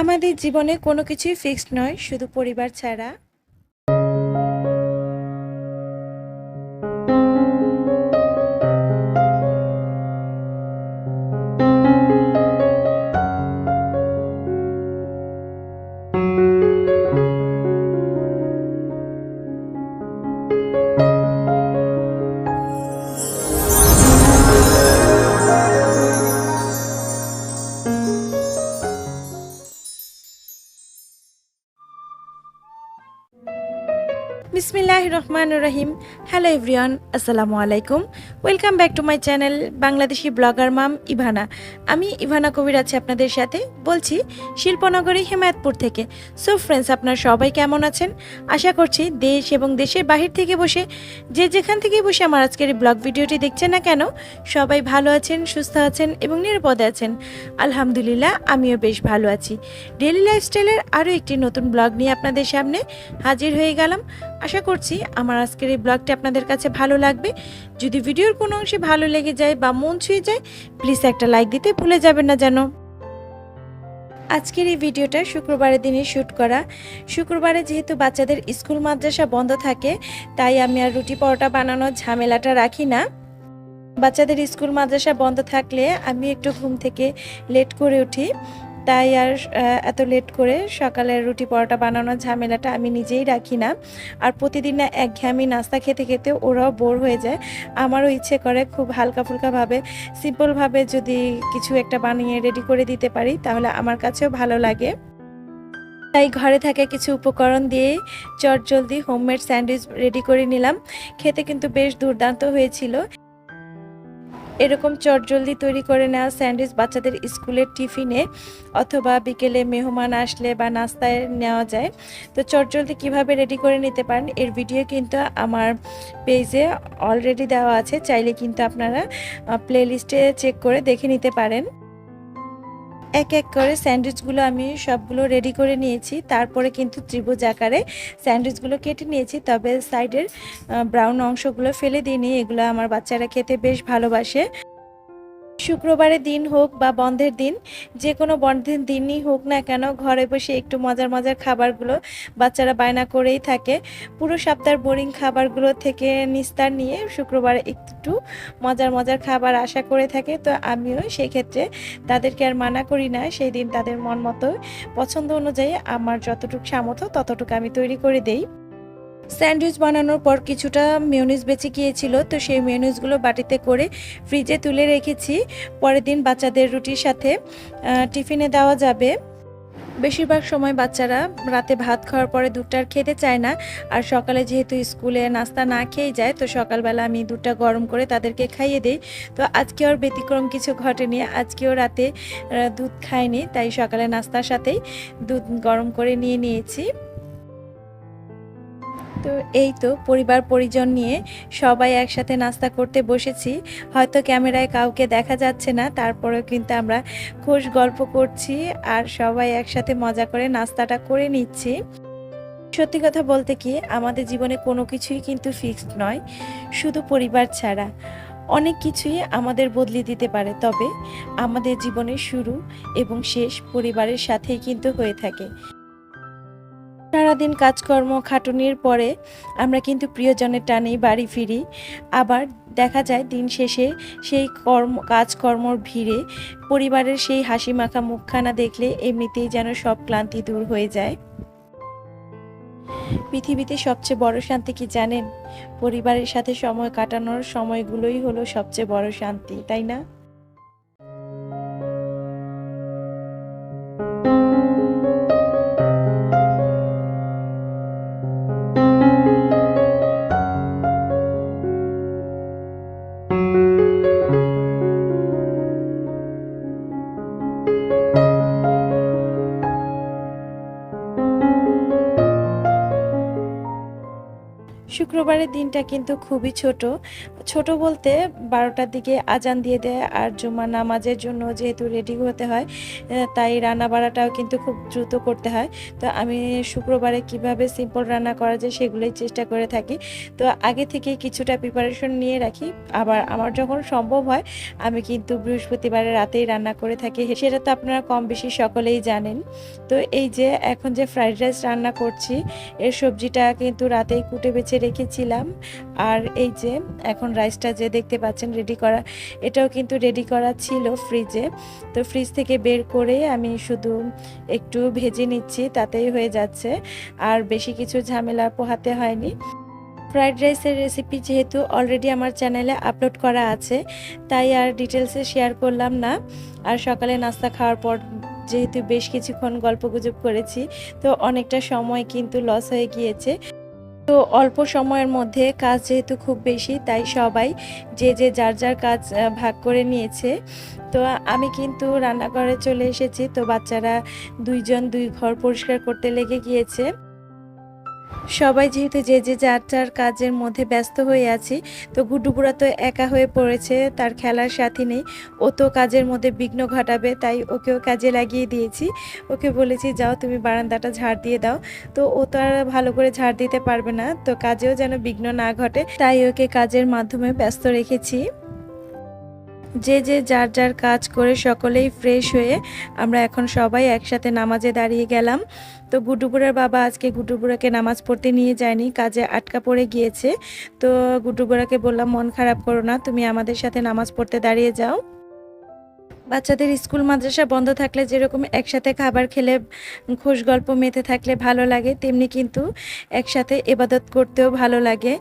আমাদের জীবনে কোনো কিছুই ফিক্সড নয় শুধু পরিবার ছাড়া। বিসমিল্লাহ রহমান রহিম হ্যালো এভরিওয়ান আসসালামু আলাইকুম। Welcome back to my channel Bangladeshi blogger mom Ivana. আমি ইভানা কবির আছি আপনাদের সাথে, বলছি শিল্পনগরী হেমায়তপুর থেকে। সো ফ্রেন্ডস আপনার সবাই কেমন আছেন? আশা করছি দেশ এবং দেশের বাহির থেকে বসে, যে যেখান থেকে বসে আমার আজকের এই ব্লগ ভিডিওটি দেখছেন না কেন, সবাই ভালো আছেন, সুস্থ আছেন এবং নিরাপদে আছেন। আলহামদুলিল্লাহ, আমিও বেশ ভালো আছি। ডেলি লাইফস্টাইলের আরও একটি নতুন ব্লগ নিয়ে আপনাদের সামনে হাজির হয়ে গেলাম। আশা করছি আমার আজকের এই ব্লগটি আপনাদের কাছে ভালো লাগবে। যদি ভিডিওর কোনো অংশে ভালো লেগে যায় বা মন ছুঁয়ে যায় প্লিজ একটা লাইক দিতে ভুলে যাবেন না যেন। আজকের এই ভিডিওটা শুক্রবারের দিনে শ্যুট করা। শুক্রবারে যেহেতু বাচ্চাদের স্কুল মাদ্রাসা বন্ধ থাকে, তাই আমি আর রুটি পরোটা বানানোর ঝামেলাটা রাখি না। বাচ্চাদের স্কুল মাদ্রাসা বন্ধ থাকলে আমি একটু ঘুম থেকে লেট করে উঠি। তাই আর এত লেট করে সকালের রুটি পরোটা বানানোর ঝামেলাটা আমি নিজেই রাখি না। আর প্রতিদিন না একঘেয়েমি নাস্তা খেতে খেতে ওরাও বোর হয়ে যায়। আমারও ইচ্ছে করে খুব হালকা ফুলকাভাবে সিম্পলভাবে যদি কিছু একটা বানিয়ে রেডি করে দিতে পারি, তাহলে আমার কাছেও ভালো লাগে। তাই ঘরে থাকা কিছু উপকরণ দিয়ে চট জলদি হোমমেড স্যান্ডউইচ রেডি করে নিলাম। খেতে কিন্তু বেশ দুর্দান্ত হয়েছিল। এরকম চটজলদি তৈরি করে নেওয়া স্যান্ডউইচ বাচ্চাদের স্কুলের টিফিনে অথবা বিকেলে মেহমান আসলে বা নাস্তায় নেওয়া যায়। তো চটজলদি কীভাবে রেডি করে নিতে পারেন, এর ভিডিও কিন্তু আমার পেজে অলরেডি দেওয়া আছে। চাইলে কিন্তু আপনারা প্লেলিস্টে চেক করে দেখে নিতে পারেন। এক এক করে স্যান্ডউইচগুলো আমি সবগুলো রেডি করে নিয়েছি। তারপরে কিন্তু ত্রিভুজ আকারে স্যান্ডউইচগুলো কেটে নিয়েছি, তবে সাইডের ব্রাউন অংশগুলো ফেলে দিইনি। এগুলো আমার বাচ্চারা খেতে বেশ ভালোবাসে। শুক্রবারের দিন হোক বা বন্ধের দিন, যে কোনো বন্ধের দিনই হোক না কেন, ঘরে বসে একটু মজার মজার খাবারগুলো বাচ্চারা বায়না করেই থাকে। পুরো সপ্তাহের বোরিং খাবারগুলো থেকে নিস্তার নিয়ে শুক্রবারে একটু মজার মজার খাবার আশা করে থাকে। তো আমিও সেই ক্ষেত্রে তাদেরকে আর মানা করি না, সেই দিন তাদের মন মতো, পছন্দ অনুযায়ী আমার যতটুকু সামর্থ্য ততটুকু আমি তৈরি করে দেই। স্যান্ডউইচ বানানোর পর কিছুটা মেয়নিজ বেঁচে গিয়েছিল, তো সেই মেয়নিজগুলো বাটিতে করে ফ্রিজে তুলে রেখেছি। পরের দিন বাচ্চাদের রুটির সাথে টিফিনে দেওয়া যাবে। বেশিরভাগ সময় বাচ্চারা রাতে ভাত খাওয়ার পরে দুধটা আর খেতে চায় না। আর সকালে যেহেতু স্কুলে নাস্তা না খেয়ে যায়, তো সকালবেলা আমি দুধটা গরম করে তাদেরকে খাইয়ে দিই। তো আজকে আর ব্যতিক্রম কিছু ঘটেনি। আজকেও রাতে দুধ খায়নি তাই সকালে নাস্তার সাথেই দুধ গরম করে নিয়ে নিয়েছি। তো এই তো পরিবার পরিজন নিয়ে সবাই একসাথে নাস্তা করতে বসেছি। হয়তো ক্যামেরায় কাউকে দেখা যাচ্ছে না, তারপরেও কিন্তু আমরা খুশ গল্প করছি আর সবাই একসাথে মজা করে নাস্তাটা করে নিচ্ছি। সত্যি কথা বলতে কি, আমাদের জীবনে কোনো কিছুই কিন্তু ফিক্সড নয়, শুধু পরিবার ছাড়া। অনেক কিছুই আমাদের বদলে দিতে পারে, তবে আমাদের জীবনের শুরু এবং শেষ পরিবারের সাথেই কিন্তু হয়ে থাকে। সারাদিন কাজকর্ম খাটুনির পরে আমরা কিন্তু প্রিয়জনের টানেই বাড়ি ফিরি। আবার দেখা যায় দিন শেষে সেই কর্ম, কাজকর্মর ভিড়ে পরিবারের সেই হাসি মাখা মুখখানা দেখলে এমনিতেই যেন সব ক্লান্তি দূর হয়ে যায়। পৃথিবীতে সবচেয়ে বড় শান্তি কি জানেন? পরিবারের সাথে সময় কাটানোর সময়গুলোই হলো সবচেয়ে বড় শান্তি, তাই না? শুক্রবারের দিনটা কিন্তু খুবই ছোট। ছোট বলতে বারোটার দিকে আজান দিয়ে দেয় আর জুমা নামাজের জন্য যেহেতু রেডি হতে হয় তাই রান্না বাড়াটাও কিন্তু খুব দ্রুত করতে হয়। তো আমি শুক্রবারে কীভাবে সিম্পল রান্না করা যায় সেগুলোই চেষ্টা করে থাকি। তো আগে থেকেই কিছুটা প্রিপারেশন নিয়ে রাখি। আবার আমার যখন সম্ভব হয়, আমি কিন্তু বৃহস্পতিবারে রাতেই রান্না করে থাকি। সেটা তো আপনারা কম বেশি সকলেই জানেন। তো এই যে এখন যে ফ্রাইড রাইস রান্না করছি, এর সবজিটা কিন্তু রাতেই কুটে বেছে রেখেছিলাম। আর এই যে এখন রাইসটা যে দেখতে পাচ্ছেন রেডি করা, এটাও কিন্তু রেডি করা ছিল ফ্রিজে তো ফ্রিজ থেকে বের করে আমি শুধু একটু ভেজে নিচ্ছি, তাতেই হয়ে যাচ্ছে। আর বেশি কিছু ঝামেলা পোহাতে হয়নি। ফ্রাইড রাইসের রেসিপি যেহেতু অলরেডি আমার চ্যানেলে আপলোড করা আছে, তাই আর ডিটেলসে শেয়ার করলাম না। আর সকালে নাস্তা খাওয়ার পর যেহেতু বেশ কিছুক্ষণ গল্পগুজব করেছি, তো অনেকটা সময় কিন্তু লস হয়ে গিয়েছে। তো অল্প সময়ের মধ্যে কাজ যেহেতু খুব বেশি, তাই সবাই যে যে, যার যার কাজ ভাগ করে নিয়েছে। তো আমি কিন্তু রান্নাঘরে চলে এসেছি। তো বাচ্চারা দুইজন দুই ঘর পরিষ্কার করতে লেগে গিয়েছে। সবাই যেহেতু যে যে যার যার কাজের মধ্যে ব্যস্ত হয়ে আছি, তো গুড্ডুপুরা তো একা হয়ে পড়েছে, তার খেলার সাথী নেই। ও তো কাজের মধ্যে বিঘ্ন ঘটাবে, তাই ওকেও কাজে লাগিয়ে দিয়েছি। ওকে বলেছি, যাও, তুমি বারান্দাটা ঝাড় দিয়ে দাও। তো ও তো আর ভালো করে ঝাড় দিতে পারবে না, তো কাজেও যেন বিঘ্ন না ঘটে, তাই ওকে কাজের মাধ্যমে ব্যস্ত রেখেছি। যে যে যার যার কাজ করে সকলেই ফ্রেশ হয়ে আমরা এখন সবাই একসাথে নামাজে দাঁড়িয়ে গেলাম। তো গুডুবুড়ার বাবা আজকে গুডুবুড়াকে নামাজ পড়তে নিয়ে যায়নি, কাজে আটকা পড়ে গিয়েছে। তো গুডুবুড়াকে বললাম, মন খারাপ করো না, তুমি আমাদের সাথে নামাজ পড়তে দাঁড়িয়ে যাও। বাচ্চাদের স্কুল, মাদ্রাসা বন্ধ থাকলে যেরকম একসাথে খাবার খেলে, খোশ গল্প মেতে থাকলে ভালো লাগে, তেমনি কিন্তু একসাথে এবাদত করতেও ভালো লাগে।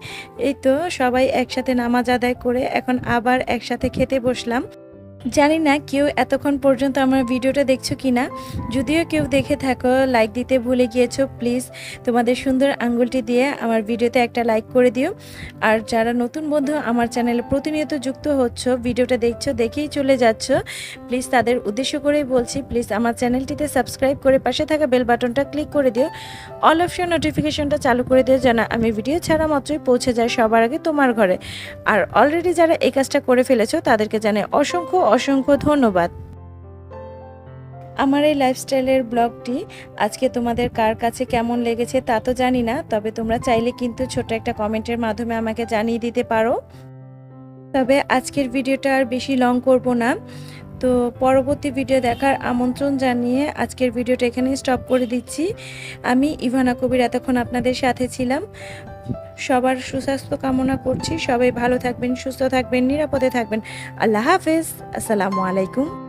এই তো সবাই একসাথে নামাজ আদায় করে এখন আবার একসাথে খেতে বসলাম। জানি না কেউ এতক্ষণ পর্যন্ত আমার ভিডিওটা দেখছ কি না যদিও কেউ দেখে থাকো লাইক দিতে ভুলে গিয়েছো প্লিজ তোমাদের সুন্দর আঙ্গুলটি দিয়ে আমার ভিডিওতে একটা লাইক করে দিও। আর যারা নতুন বন্ধু, আমার চ্যানেলে প্রতিনিয়ত যুক্ত হচ্ছ, ভিডিওটা দেখছ, দেখেই চলে যাচ্ছ প্লিজ তাদের উদ্দেশ্য করেই বলছি প্লিজ আমার চ্যানেলটিতে সাবস্ক্রাইব করে পাশে থাকা বেল বাটনটা ক্লিক করে দিও। অল অপশন নোটিফিকেশনটা চালু করে দিও যেন আমি ভিডিও ছাড়া মাত্রই পৌঁছে যায় সবার আগে তোমার ঘরে। আর অলরেডি যারা এই কাজটা করে ফেলেছো, তাদেরকে জানাই অসংখ্য অসংখ্য ধন্যবাদ। আমার এই লাইফস্টাইলের ব্লগটি আজকে তোমাদের কার কাছে কেমন লেগেছে তা তো জানি না, তবে তোমরা চাইলে কিন্তু ছোট একটা কমেন্টের মাধ্যমে আমাকে জানিয়ে দিতে পারো। তবে আজকের ভিডিওটা আর বেশি লং করব না। তো পরবর্তী ভিডিও দেখার আমন্ত্রণ জানিয়ে আজকের ভিডিওটা এখানেই স্টপ করে দিচ্ছি। আমি ইভানা কবির এতক্ষণ আপনাদের সাথে ছিলাম। সবার সুস্বাস্থ্য কামনা করছি। সবাই ভালো থাকবেন, সুস্থ থাকবেন, নিরাপদে থাকবেন। আল্লাহ হাফেজ। আসসালামু আলাইকুম।